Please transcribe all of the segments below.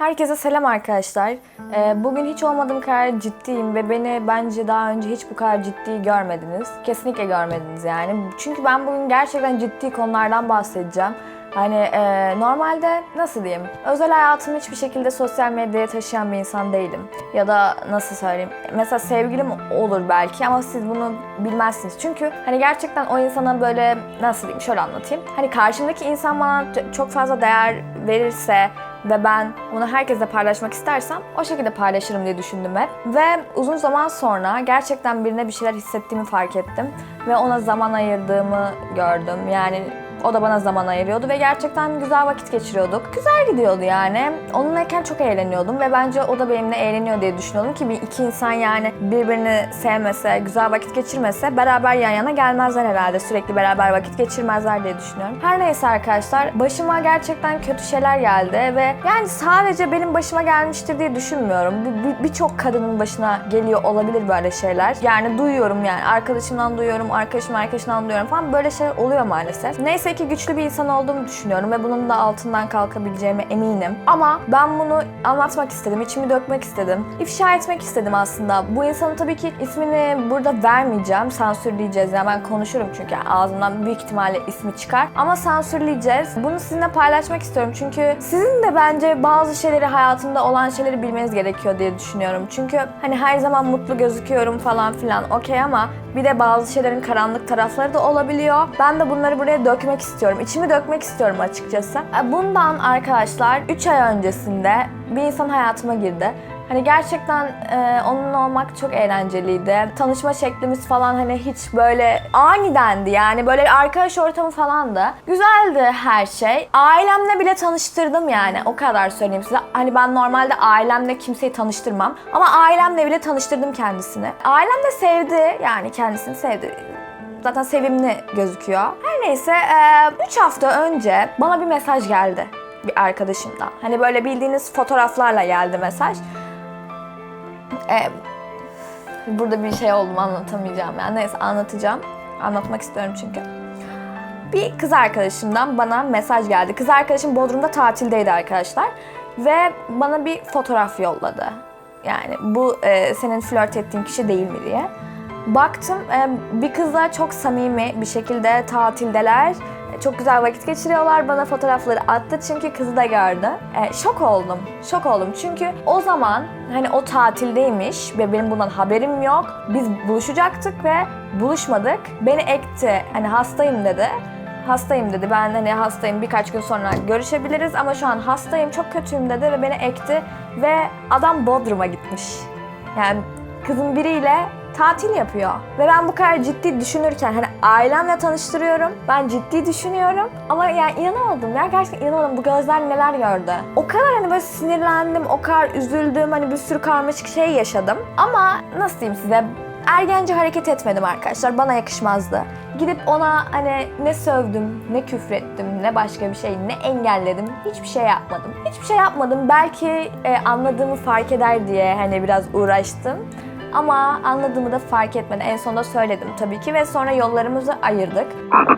Herkese selam arkadaşlar. Ee, bugün hiç olmadığım kadar ciddiyim ve beni bence daha önce hiç bu kadar ciddi görmediniz. Kesinlikle görmediniz yani. Çünkü ben bugün gerçekten ciddi konulardan bahsedeceğim. Hani e, normalde nasıl diyeyim? Özel hayatımı hiçbir şekilde sosyal medyaya taşıyan bir insan değilim. Ya da nasıl söyleyeyim? Mesela sevgilim olur belki ama siz bunu bilmezsiniz. Çünkü hani gerçekten o insana böyle nasıl diyeyim? Şöyle anlatayım. Hani karşımdaki insan bana çok fazla değer verirse ve ben bunu herkesle paylaşmak istersem o şekilde paylaşırım diye düşündüm hep. Ve uzun zaman sonra gerçekten birine bir şeyler hissettiğimi fark ettim ve ona zaman ayırdığımı gördüm. Yani o da bana zaman ayırıyordu ve gerçekten güzel vakit geçiriyorduk. Güzel gidiyordu yani. Onunlayken çok eğleniyordum ve bence o da benimle eğleniyor diye düşünüyordum ki bir iki insan yani birbirini sevmese, güzel vakit geçirmese beraber yan yana gelmezler herhalde. Sürekli beraber vakit geçirmezler diye düşünüyorum. Her neyse arkadaşlar başıma gerçekten kötü şeyler geldi ve yani sadece benim başıma gelmiştir diye düşünmüyorum. Bir- bir- Birçok kadının başına geliyor olabilir böyle şeyler. Yani duyuyorum yani arkadaşımdan duyuyorum, arkadaşım arkadaşından duyuyorum falan böyle şeyler oluyor maalesef. Neyse ki güçlü bir insan olduğumu düşünüyorum ve bunun da altından kalkabileceğime eminim. Ama ben bunu anlatmak istedim, içimi dökmek istedim. ifşa etmek istedim aslında. Bu insanın tabii ki ismini burada vermeyeceğim, sansürleyeceğiz. Yani ben konuşurum çünkü ağzımdan büyük ihtimalle ismi çıkar. Ama sansürleyeceğiz. Bunu sizinle paylaşmak istiyorum çünkü sizin de bence bazı şeyleri hayatımda olan şeyleri bilmeniz gerekiyor diye düşünüyorum. Çünkü hani her zaman mutlu gözüküyorum falan filan okey ama bir de bazı şeylerin karanlık tarafları da olabiliyor. Ben de bunları buraya dökmek istiyorum. İçimi dökmek istiyorum açıkçası. E, Bundan arkadaşlar 3 ay öncesinde bir insan hayatıma girdi. Hani gerçekten e, onunla olmak çok eğlenceliydi. Tanışma şeklimiz falan hani hiç böyle anidendi yani böyle arkadaş ortamı falan da. Güzeldi her şey. Ailemle bile tanıştırdım yani o kadar söyleyeyim size. Hani ben normalde ailemle kimseyi tanıştırmam ama ailemle bile tanıştırdım kendisini. Ailem de sevdi yani kendisini sevdi zaten sevimli gözüküyor. Her neyse 3 hafta önce bana bir mesaj geldi bir arkadaşımdan. Hani böyle bildiğiniz fotoğraflarla geldi mesaj. E, burada bir şey oldu anlatamayacağım yani. Neyse anlatacağım. Anlatmak istiyorum çünkü. Bir kız arkadaşımdan bana mesaj geldi. Kız arkadaşım Bodrum'da tatildeydi arkadaşlar. Ve bana bir fotoğraf yolladı. Yani bu e, senin flört ettiğin kişi değil mi diye. Baktım e, bir kızla çok samimi bir şekilde tatildeler. Çok güzel vakit geçiriyorlar. Bana fotoğrafları attı çünkü kızı da gördü. E, şok oldum. Şok oldum çünkü o zaman hani o tatildeymiş ve benim bundan haberim yok. Biz buluşacaktık ve buluşmadık. Beni ekti. Hani hastayım dedi hastayım dedi. Ben hani hastayım birkaç gün sonra görüşebiliriz ama şu an hastayım çok kötüyüm dedi ve beni ekti ve adam Bodrum'a gitmiş. Yani kızın biriyle tatil yapıyor. Ve ben bu kadar ciddi düşünürken hani ailemle tanıştırıyorum. Ben ciddi düşünüyorum. Ama yani inanamadım ya gerçekten inanamadım. Bu gözler neler gördü. O kadar hani böyle sinirlendim, o kadar üzüldüm. Hani bir sürü karmaşık şey yaşadım. Ama nasıl diyeyim size ergence hareket etmedim arkadaşlar. Bana yakışmazdı. Gidip ona hani ne sövdüm, ne küfrettim, ne başka bir şey, ne engelledim. Hiçbir şey yapmadım. Hiçbir şey yapmadım. Belki e, anladığımı fark eder diye hani biraz uğraştım. Ama anladığımı da fark etmedi. En sonunda söyledim tabii ki ve sonra yollarımızı ayırdık.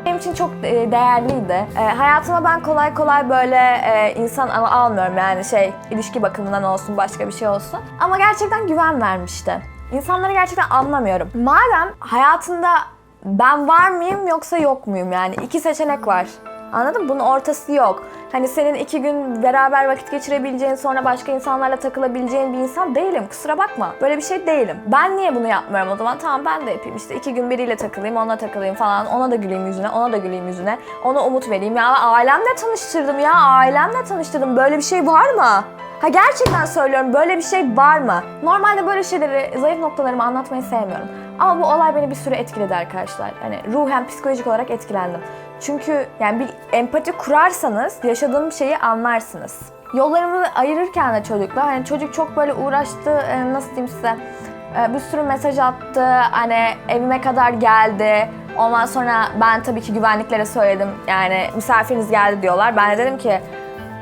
Benim için çok e, değerliydi. E, hayatıma ben kolay kolay böyle e, insan al- almıyorum yani şey ilişki bakımından olsun başka bir şey olsun. Ama gerçekten güven vermişti. İnsanları gerçekten anlamıyorum. Madem hayatında ben var mıyım yoksa yok muyum yani iki seçenek var. Anladın mı? Bunun ortası yok. Hani senin iki gün beraber vakit geçirebileceğin sonra başka insanlarla takılabileceğin bir insan değilim. Kusura bakma. Böyle bir şey değilim. Ben niye bunu yapmıyorum o zaman? Tamam ben de yapayım işte. iki gün biriyle takılayım, onunla takılayım falan. Ona da güleyim yüzüne, ona da güleyim yüzüne. Ona umut vereyim. Ya ailemle tanıştırdım ya. Ailemle tanıştırdım. Böyle bir şey var mı? Ha gerçekten söylüyorum böyle bir şey var mı? Normalde böyle şeyleri, zayıf noktalarımı anlatmayı sevmiyorum. Ama bu olay beni bir süre etkiledi arkadaşlar. Hani ruhen, psikolojik olarak etkilendim. Çünkü yani bir empati kurarsanız yaşadığım şeyi anlarsınız. Yollarımızı ayırırken de çocukla hani çocuk çok böyle uğraştı e, nasıl diyeyim size e, bir sürü mesaj attı hani evime kadar geldi. Ondan sonra ben tabii ki güvenliklere söyledim yani misafiriniz geldi diyorlar. Ben de dedim ki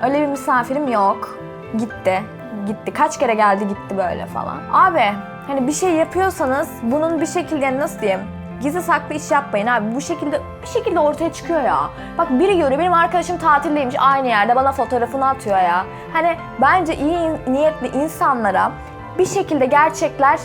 öyle bir misafirim yok. Gitti. Gitti. Kaç kere geldi gitti böyle falan. Abi hani bir şey yapıyorsanız bunun bir şekilde nasıl diyeyim? Gizli saklı iş yapmayın abi. Bu şekilde bir şekilde ortaya çıkıyor ya. Bak biri görüyor benim arkadaşım tatildeymiş aynı yerde bana fotoğrafını atıyor ya. Hani bence iyi niyetli insanlara bir şekilde gerçekler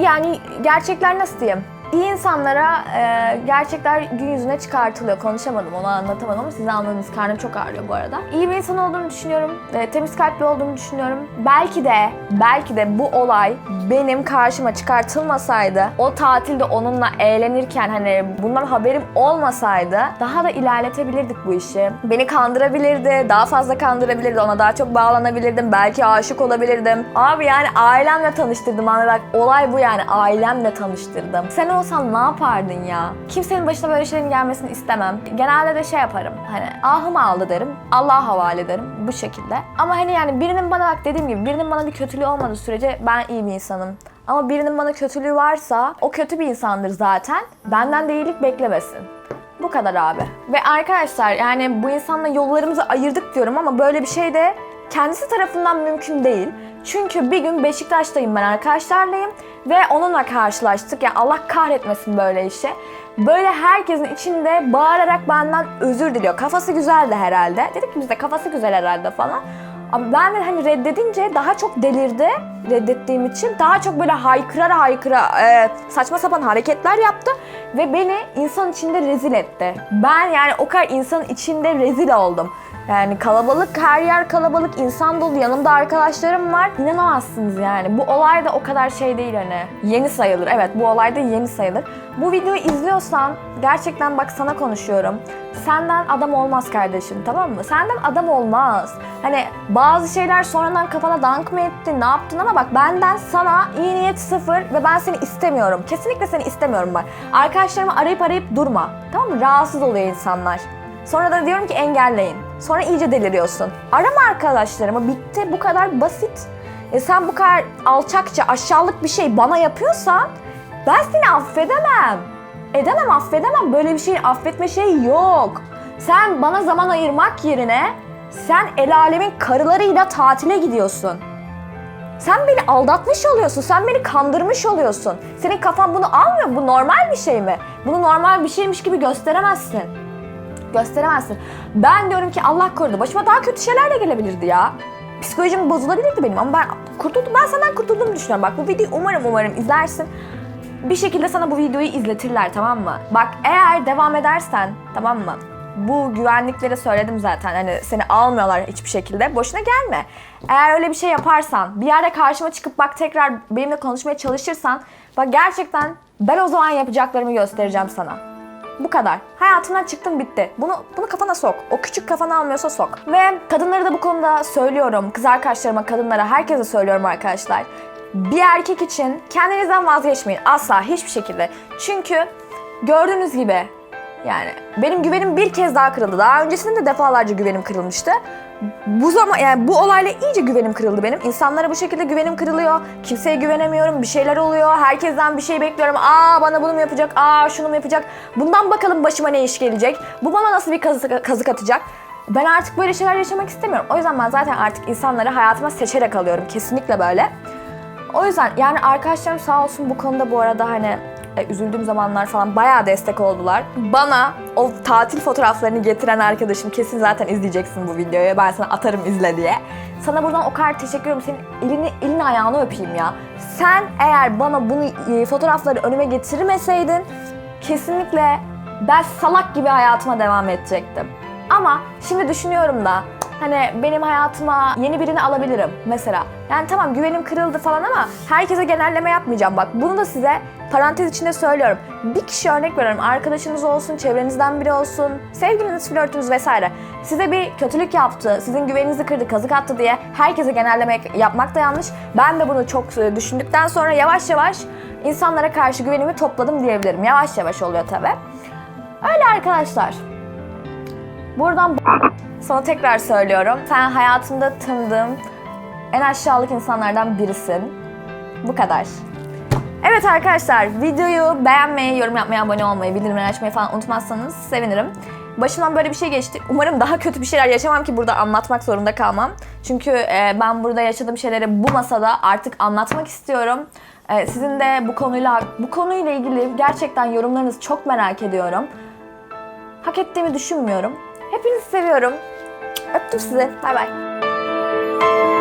yani gerçekler nasıl diyeyim? İyi insanlara e, gerçekler gün yüzüne çıkartılıyor. Konuşamadım, onu anlatamadım ama siz anladınız. Karnım çok ağrıyor bu arada. İyi bir insan olduğunu düşünüyorum. e, temiz kalpli olduğunu düşünüyorum. Belki de, belki de bu olay benim karşıma çıkartılmasaydı, o tatilde onunla eğlenirken hani bundan haberim olmasaydı daha da ilerletebilirdik bu işi. Beni kandırabilirdi, daha fazla kandırabilirdi, ona daha çok bağlanabilirdim, belki aşık olabilirdim. Abi yani ailemle tanıştırdım anne bak olay bu yani ailemle tanıştırdım. Sen olsan ne yapardın ya? Kimsenin başına böyle şeylerin gelmesini istemem. Genelde de şey yaparım hani ahım aldı derim, Allah'a havale ederim bu şekilde. Ama hani yani birinin bana bak dediğim gibi birinin bana bir kötülüğü olmadığı sürece ben iyi bir insanım. Ama birinin bana kötülüğü varsa o kötü bir insandır zaten. Benden de iyilik beklemesin. Bu kadar abi. Ve arkadaşlar yani bu insanla yollarımızı ayırdık diyorum ama böyle bir şey de kendisi tarafından mümkün değil. Çünkü bir gün Beşiktaş'tayım ben arkadaşlarlayım ve onunla karşılaştık. Yani Allah kahretmesin böyle işi. Böyle herkesin içinde bağırarak benden özür diliyor. Kafası güzeldi herhalde. Dedik ki biz de kafası güzel herhalde falan. Ama ben de hani reddedince daha çok delirdi reddettiğim için. Daha çok böyle haykıra haykıra e, saçma sapan hareketler yaptı. Ve beni insan içinde rezil etti. Ben yani o kadar insan içinde rezil oldum. Yani kalabalık, her yer kalabalık, insan dolu, yanımda arkadaşlarım var. İnanamazsınız yani. Bu olay da o kadar şey değil hani. Yeni sayılır. Evet bu olay da yeni sayılır. Bu videoyu izliyorsan gerçekten bak sana konuşuyorum. Senden adam olmaz kardeşim tamam mı? Senden adam olmaz. Hani bazı şeyler sonradan kafana dank mı etti, ne yaptın ama bak benden sana iyi niyet sıfır ve ben seni istemiyorum. Kesinlikle seni istemiyorum bak. Arkadaşlarımı arayıp arayıp durma. Tamam mı? Rahatsız oluyor insanlar. Sonra da diyorum ki engelleyin. Sonra iyice deliriyorsun. Arama arkadaşlarımı bitti bu kadar basit. E sen bu kadar alçakça aşağılık bir şey bana yapıyorsan ben seni affedemem. Edemem affedemem böyle bir şeyi affetme şeyi yok. Sen bana zaman ayırmak yerine sen el alemin karılarıyla tatile gidiyorsun. Sen beni aldatmış oluyorsun, sen beni kandırmış oluyorsun. Senin kafan bunu almıyor? Bu normal bir şey mi? Bunu normal bir şeymiş gibi gösteremezsin gösteremezsin. Ben diyorum ki Allah korudu. Başıma daha kötü şeyler de gelebilirdi ya. Psikolojim bozulabilirdi benim ama ben kurtuldum. Ben senden kurtulduğumu düşünüyorum. Bak bu videoyu umarım umarım izlersin. Bir şekilde sana bu videoyu izletirler tamam mı? Bak eğer devam edersen tamam mı? Bu güvenliklere söyledim zaten hani seni almıyorlar hiçbir şekilde. Boşuna gelme. Eğer öyle bir şey yaparsan, bir yerde karşıma çıkıp bak tekrar benimle konuşmaya çalışırsan bak gerçekten ben o zaman yapacaklarımı göstereceğim sana. Bu kadar. Hayatından çıktın bitti. Bunu bunu kafana sok. O küçük kafana almıyorsa sok. Ve kadınları da bu konuda söylüyorum. Kız arkadaşlarıma, kadınlara, herkese söylüyorum arkadaşlar. Bir erkek için kendinizden vazgeçmeyin. Asla hiçbir şekilde. Çünkü gördüğünüz gibi yani benim güvenim bir kez daha kırıldı. Daha öncesinde de defalarca güvenim kırılmıştı. Bu zaman yani bu olayla iyice güvenim kırıldı benim. İnsanlara bu şekilde güvenim kırılıyor. Kimseye güvenemiyorum. Bir şeyler oluyor. Herkesten bir şey bekliyorum. Aa bana bunu mu yapacak? Aa şunu mu yapacak? Bundan bakalım başıma ne iş gelecek? Bu bana nasıl bir kazık, kazık atacak? Ben artık böyle şeyler yaşamak istemiyorum. O yüzden ben zaten artık insanları hayatıma seçerek alıyorum. Kesinlikle böyle. O yüzden yani arkadaşlarım sağ olsun bu konuda bu arada hani e, üzüldüğüm zamanlar falan bayağı destek oldular. Bana o tatil fotoğraflarını getiren arkadaşım kesin zaten izleyeceksin bu videoyu. Ben sana atarım izle diye. Sana buradan o kadar teşekkür ederim. Senin elini, elini ayağını öpeyim ya. Sen eğer bana bunu e, fotoğrafları önüme getirmeseydin kesinlikle ben salak gibi hayatıma devam edecektim. Ama şimdi düşünüyorum da hani benim hayatıma yeni birini alabilirim mesela. Yani tamam güvenim kırıldı falan ama herkese genelleme yapmayacağım bak. Bunu da size parantez içinde söylüyorum. Bir kişi örnek veriyorum. Arkadaşınız olsun, çevrenizden biri olsun, sevgiliniz, flörtünüz vesaire. Size bir kötülük yaptı, sizin güveninizi kırdı, kazık attı diye herkese genelleme yapmak da yanlış. Ben de bunu çok e, düşündükten sonra yavaş yavaş insanlara karşı güvenimi topladım diyebilirim. Yavaş yavaş oluyor tabii. Öyle arkadaşlar. Buradan sana tekrar söylüyorum. Sen hayatımda tanıdığım en aşağılık insanlardan birisin. Bu kadar. Evet arkadaşlar videoyu beğenmeyi, yorum yapmayı, abone olmayı, bildirimleri açmayı falan unutmazsanız sevinirim. Başımdan böyle bir şey geçti. Umarım daha kötü bir şeyler yaşamam ki burada anlatmak zorunda kalmam. Çünkü e, ben burada yaşadığım şeyleri bu masada artık anlatmak istiyorum. E, sizin de bu konuyla bu konuyla ilgili gerçekten yorumlarınızı çok merak ediyorum. Hak ettiğimi düşünmüyorum. Hepinizi seviyorum. Öptüm sizi. Bay bay.